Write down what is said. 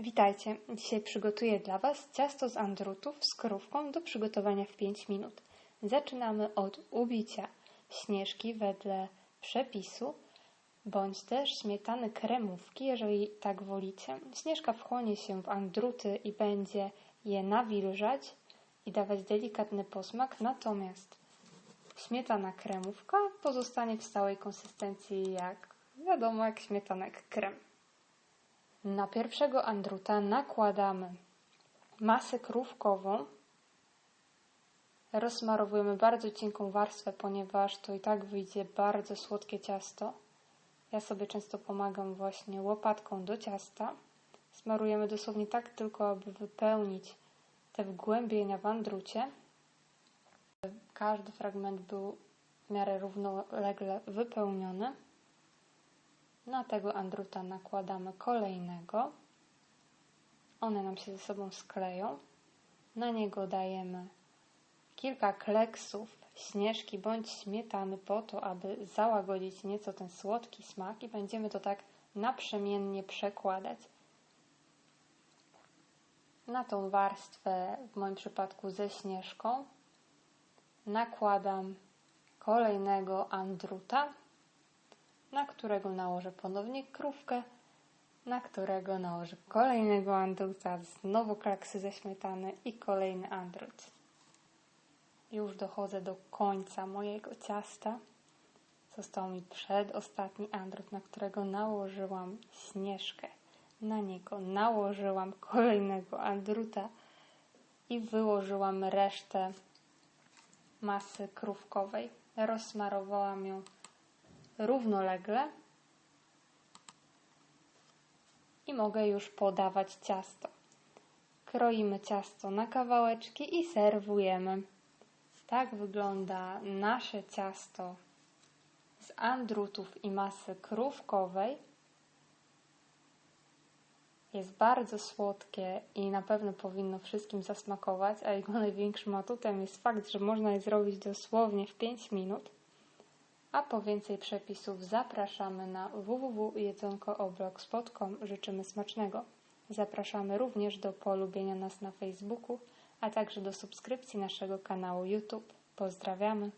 Witajcie. Dzisiaj przygotuję dla Was ciasto z andrutów z krówką do przygotowania w 5 minut. Zaczynamy od ubicia śnieżki wedle przepisu, bądź też śmietany kremówki, jeżeli tak wolicie. Śnieżka wchłonie się w andruty i będzie je nawilżać i dawać delikatny posmak, natomiast śmietana kremówka pozostanie w stałej konsystencji jak wiadomo, jak śmietanek krem. Na pierwszego andruta nakładamy masę krówkową. Rozsmarowujemy bardzo cienką warstwę, ponieważ to i tak wyjdzie bardzo słodkie ciasto. Ja sobie często pomagam właśnie łopatką do ciasta. Smarujemy dosłownie tak tylko, aby wypełnić te wgłębienia w andrucie. Każdy fragment był w miarę równolegle wypełniony. Na tego andruta nakładamy kolejnego. One nam się ze sobą skleją. Na niego dajemy kilka kleksów śnieżki bądź śmietany po to, aby załagodzić nieco ten słodki smak i będziemy to tak naprzemiennie przekładać. Na tą warstwę, w moim przypadku ze śnieżką, nakładam kolejnego andruta na którego nałożę ponownie krówkę, na którego nałożę kolejnego andruta, znowu klaksy ze śmietany i kolejny andrut. Już dochodzę do końca mojego ciasta. Został mi przedostatni andrut, na którego nałożyłam śnieżkę. Na niego nałożyłam kolejnego andruta i wyłożyłam resztę masy krówkowej. Rozsmarowałam ją równolegle i mogę już podawać ciasto. Kroimy ciasto na kawałeczki i serwujemy. Tak wygląda nasze ciasto z andrutów i masy krówkowej. Jest bardzo słodkie i na pewno powinno wszystkim zasmakować, a jego największym atutem jest fakt, że można je zrobić dosłownie w 5 minut. A po więcej przepisów zapraszamy na www.jedzonkooblogs.com. Życzymy smacznego. Zapraszamy również do polubienia nas na Facebooku, a także do subskrypcji naszego kanału YouTube. Pozdrawiamy!